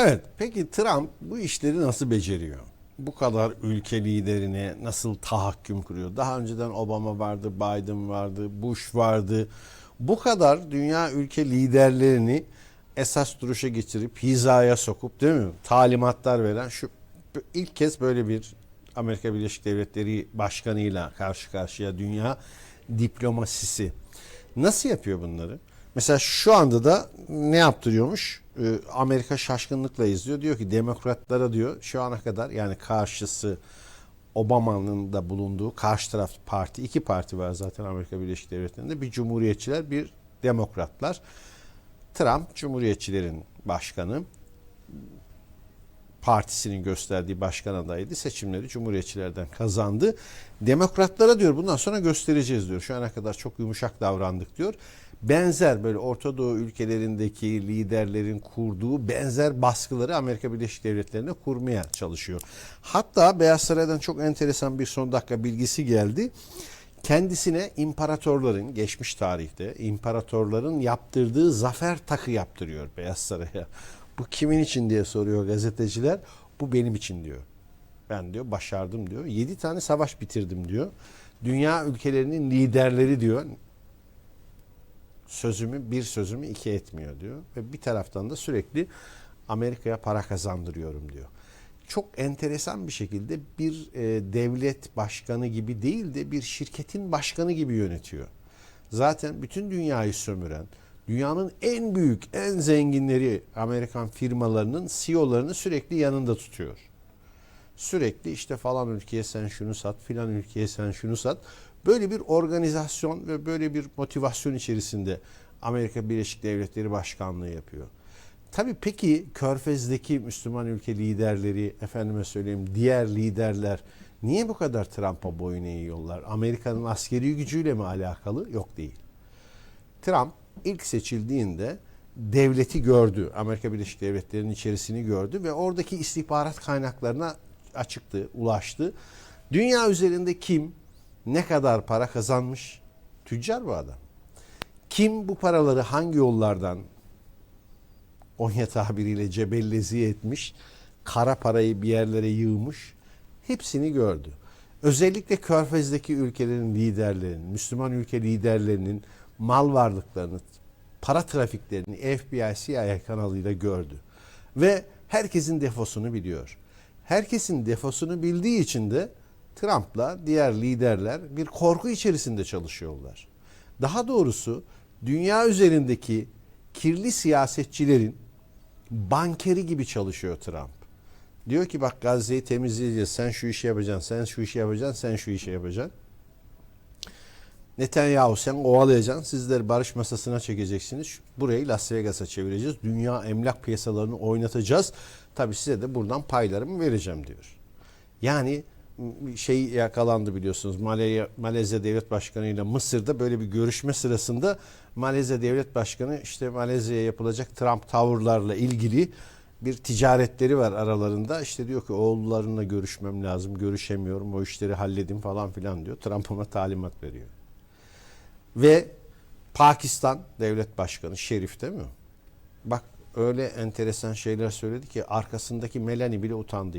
Evet, peki Trump bu işleri nasıl beceriyor? Bu kadar ülke liderine nasıl tahakküm kuruyor? Daha önceden Obama vardı, Biden vardı, Bush vardı. Bu kadar dünya ülke liderlerini esas duruşa geçirip hizaya sokup değil mi? Talimatlar veren şu ilk kez böyle bir Amerika Birleşik Devletleri başkanıyla karşı karşıya dünya diplomasisi. Nasıl yapıyor bunları? Mesela şu anda da ne yaptırıyormuş? Ee, Amerika şaşkınlıkla izliyor. Diyor ki demokratlara diyor şu ana kadar yani karşısı Obama'nın da bulunduğu karşı taraf parti iki parti var zaten Amerika Birleşik Devletleri'nde. Bir cumhuriyetçiler bir demokratlar. Trump cumhuriyetçilerin başkanı partisinin gösterdiği başkan adayıydı. Seçimleri cumhuriyetçilerden kazandı. Demokratlara diyor bundan sonra göstereceğiz diyor. Şu ana kadar çok yumuşak davrandık diyor. Benzer böyle Orta Doğu ülkelerindeki liderlerin kurduğu benzer baskıları Amerika Birleşik Devletleri'ne kurmaya çalışıyor. Hatta Beyaz Saray'dan çok enteresan bir son dakika bilgisi geldi. Kendisine imparatorların geçmiş tarihte imparatorların yaptırdığı zafer takı yaptırıyor Beyaz Saray'a. Bu kimin için diye soruyor gazeteciler. Bu benim için diyor. Ben diyor başardım diyor. 7 tane savaş bitirdim diyor. Dünya ülkelerinin liderleri diyor sözümü bir sözümü iki etmiyor diyor. Ve bir taraftan da sürekli Amerika'ya para kazandırıyorum diyor. Çok enteresan bir şekilde bir e, devlet başkanı gibi değil de bir şirketin başkanı gibi yönetiyor. Zaten bütün dünyayı sömüren, dünyanın en büyük, en zenginleri Amerikan firmalarının CEO'larını sürekli yanında tutuyor. Sürekli işte falan ülkeye sen şunu sat, filan ülkeye sen şunu sat. Böyle bir organizasyon ve böyle bir motivasyon içerisinde Amerika Birleşik Devletleri Başkanlığı yapıyor. Tabii peki Körfez'deki Müslüman ülke liderleri, efendime söyleyeyim diğer liderler niye bu kadar Trump'a boyun eğiyorlar? Amerika'nın askeri gücüyle mi alakalı? Yok değil. Trump ilk seçildiğinde devleti gördü. Amerika Birleşik Devletleri'nin içerisini gördü ve oradaki istihbarat kaynaklarına açıktı, ulaştı. Dünya üzerinde kim ne kadar para kazanmış? Tüccar bu adam. Kim bu paraları hangi yollardan Onya tabiriyle cebellezi etmiş, kara parayı bir yerlere yığmış, hepsini gördü. Özellikle Körfez'deki ülkelerin liderlerinin, Müslüman ülke liderlerinin mal varlıklarını, para trafiklerini FBI CIA kanalıyla gördü. Ve herkesin defosunu biliyor. Herkesin defosunu bildiği için de Trump'la diğer liderler bir korku içerisinde çalışıyorlar. Daha doğrusu dünya üzerindeki kirli siyasetçilerin bankeri gibi çalışıyor Trump. Diyor ki bak Gazze'yi temizleyeceğiz. Sen şu işi yapacaksın, sen şu işi yapacaksın, sen şu işi yapacaksın. Netanyahu sen ovalayacaksın. Sizleri barış masasına çekeceksiniz. Burayı Las Vegas'a çevireceğiz. Dünya emlak piyasalarını oynatacağız. Tabii size de buradan paylarımı vereceğim diyor. Yani şey yakalandı biliyorsunuz. Malezya, Malezya Devlet Başkanı ile Mısır'da böyle bir görüşme sırasında Malezya Devlet Başkanı işte Malezya'ya yapılacak Trump tavırlarla ilgili bir ticaretleri var aralarında. İşte diyor ki oğullarınla görüşmem lazım. Görüşemiyorum. O işleri halledin falan filan diyor. Trump ona talimat veriyor. Ve Pakistan Devlet Başkanı Şerif değil mi? Bak öyle enteresan şeyler söyledi ki arkasındaki Melanie bile utandı.